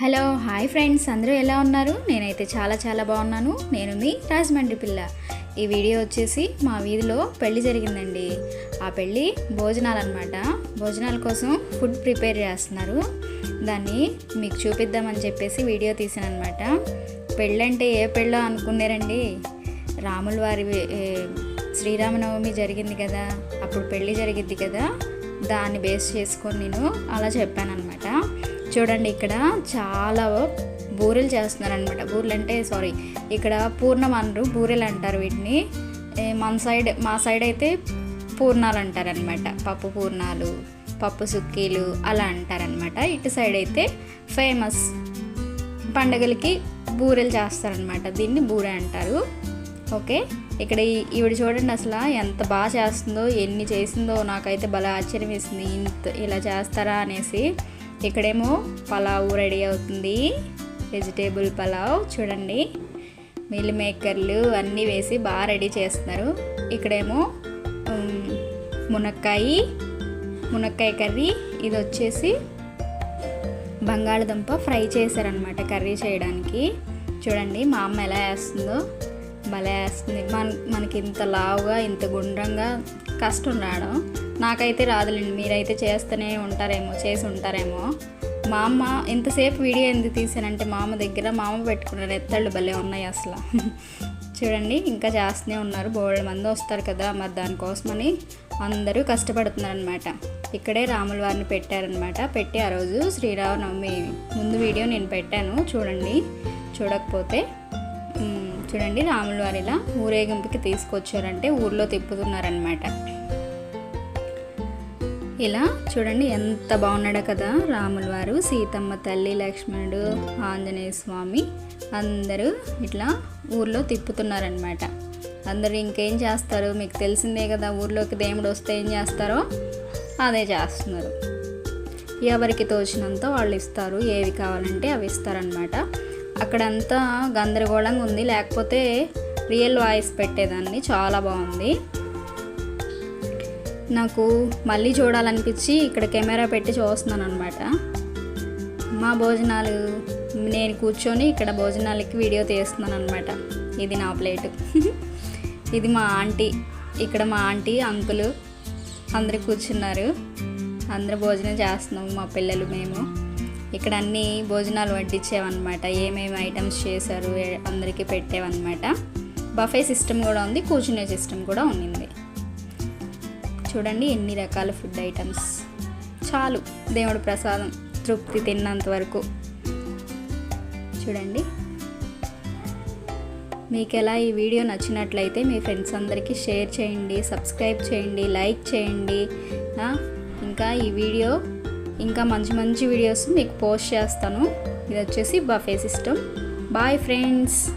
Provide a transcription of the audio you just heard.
Hello hi friends. అందరూ ఎలా ఉన్నారు? నేనైతే చాలా చాలా బాగున్నాను. నేను మీ రాజమండ్రి పిల్ల. ఈ వీడియో వచ్చేసి మా వీధిలో పెళ్ళి జరిగిందండి. ఆ పెళ్ళి భోజనాలు అనమాట భోజనాల కోసం ఫుడ్ ప్రిపేర్ చేస్తున్నారు. దాన్ని మీకు చూపిద్దామని చెప్పేసి వీడియో తీసాను అనమాట పెళ్ళంటే ఏ పెళ్ళో అనుకున్నారండి? రాముల వారి శ్రీరామనవమి జరిగింది కదా. అప్పుడు పెళ్ళి జరిగింది కదా. దాన్ని బేస్ చేసుకొని నేను అలా చెప్పాను అనమాట చూడండి ఇక్కడ చాలా బూరెలు చేస్తున్నారు అనమాట బూరెలు అంటే సారీ ఇక్కడ పూర్ణం అనరు బూరెలు అంటారు వీటిని. మన సైడ్ మా సైడ్ అయితే పూర్ణాలు అంటారనమాట పప్పు పూర్ణాలు పప్పు సుక్కీలు అలా అంటారనమాట ఇటు సైడ్ అయితే ఫేమస్ పండగలకి బూరెలు చేస్తారనమాట దీన్ని బూరె అంటారు. ఓకే? ఇక్కడ ఈవిడ చూడండి అసలు ఎంత బాగా చేస్తుందో ఎన్ని చేసిందో నాకైతే భలే ఆశ్చర్యం వేసింది ఇంత ఇలా చేస్తారా అనేసి. ఇక్కడేమో పలావ్ రెడీ అవుతుంది. వెజిటేబుల్ పలావ్ చూడండి. మిల్ మేకర్లు అన్నీ వేసి బాగా రెడీ చేస్తున్నారు. ఇక్కడేమో మునక్కాయి మునక్కాయ మునక్కాయ కర్రీ ఇది వచ్చేసి బంగాళదుంప ఫ్రై చేశారనమాట కర్రీ చేయడానికి. చూడండి మా అమ్మ ఎలా వేస్తుందో భలే వేస్తుంది. మన మనకి ఇంత లావుగా ఇంత గుండ్రంగా కష్టం రావడం నాకైతే రాదులేండి. మీరైతే చేస్తూనే ఉంటారేమో చేసి ఉంటారేమో. మా అమ్మ ఇంతసేపు వీడియో ఎందుకు తీసానంటే మా అమ్మ దగ్గర మా అమ్మ పెట్టుకున్న ఎత్తళ్ళు భలే ఉన్నాయి అసలు. చూడండి ఇంకా చేస్తూనే ఉన్నారు. బోళ్ళ మంది వస్తారు కదా మరి దానికోసమని అందరూ కష్టపడుతున్నారనమాట ఇక్కడే రాముల వారిని పెట్టారనమాట పెట్టి ఆ రోజు శ్రీరామనవమి ముందు వీడియో నేను పెట్టాను. చూడండి చూడకపోతే చూడండి రాములు వారు ఇలా ఊరేగింపుకి తీసుకొచ్చారంటే ఊర్లో తిప్పుతున్నారనమాట ఇలా చూడండి ఎంత బాగున్నాడో కదా రాములు వారు సీతమ్మ తల్లి లక్ష్మణుడు ఆంజనేయ స్వామి అందరూ ఇట్లా ఊర్లో తిప్పుతున్నారనమాట అందరూ ఇంకేం చేస్తారు? మీకు తెలిసిందే కదా ఊర్లోకి దేవుడు వస్తే ఏం చేస్తారో? అదే చేస్తున్నారు. ఎవరికి తోచినంత వాళ్ళు ఇస్తారు ఏవి కావాలంటే అవి ఇస్తారనమాట అక్కడంతా గందరగోళంగా ఉంది. లేకపోతే రియల్ వాయిస్ పెట్టేదాన్ని. చాలా బాగుంది. నాకు మళ్ళీ చూడాలనిపించి ఇక్కడ కెమెరా పెట్టి చూస్తున్నాను అనమాట మా భోజనాలు నేను కూర్చొని ఇక్కడ భోజనాలకి వీడియో తీస్తున్నాను అనమాట ఇది నా ప్లేటు. ఇది మా ఆంటీ. ఇక్కడ మా ఆంటీ అంకులు అందరు కూర్చున్నారు. అందరూ భోజనం చేస్తున్నాము మా పిల్లలు మేము. ఇక్కడ అన్ని భోజనాలు వడ్డించేవన్నమాట. ఏమేమి ఐటమ్స్ చేశారు అందరికీ పెట్టేవన్నమాట. బఫే సిస్టమ్ కూడా ఉంది కూర్చునే సిస్టమ్ కూడా ఉన్నింది. చూడండి ఎన్ని రకాల ఫుడ్ ఐటమ్స్ చాలు దేవుడు ప్రసాదం తృప్తి తిన్నంత వరకు. చూడండి. మీకు ఎలా ఈ వీడియో నచ్చినట్లయితే మీ ఫ్రెండ్స్ అందరికీ షేర్ చేయండి సబ్స్క్రైబ్ చేయండి లైక్ చేయండి. ఇంకా ఈ వీడియో ఇంకా మంచి మంచి వీడియోస్ మీకు పోస్ట్ చేస్తాను. ఇది వచ్చేసి బఫే సిస్టమ్. Bye friends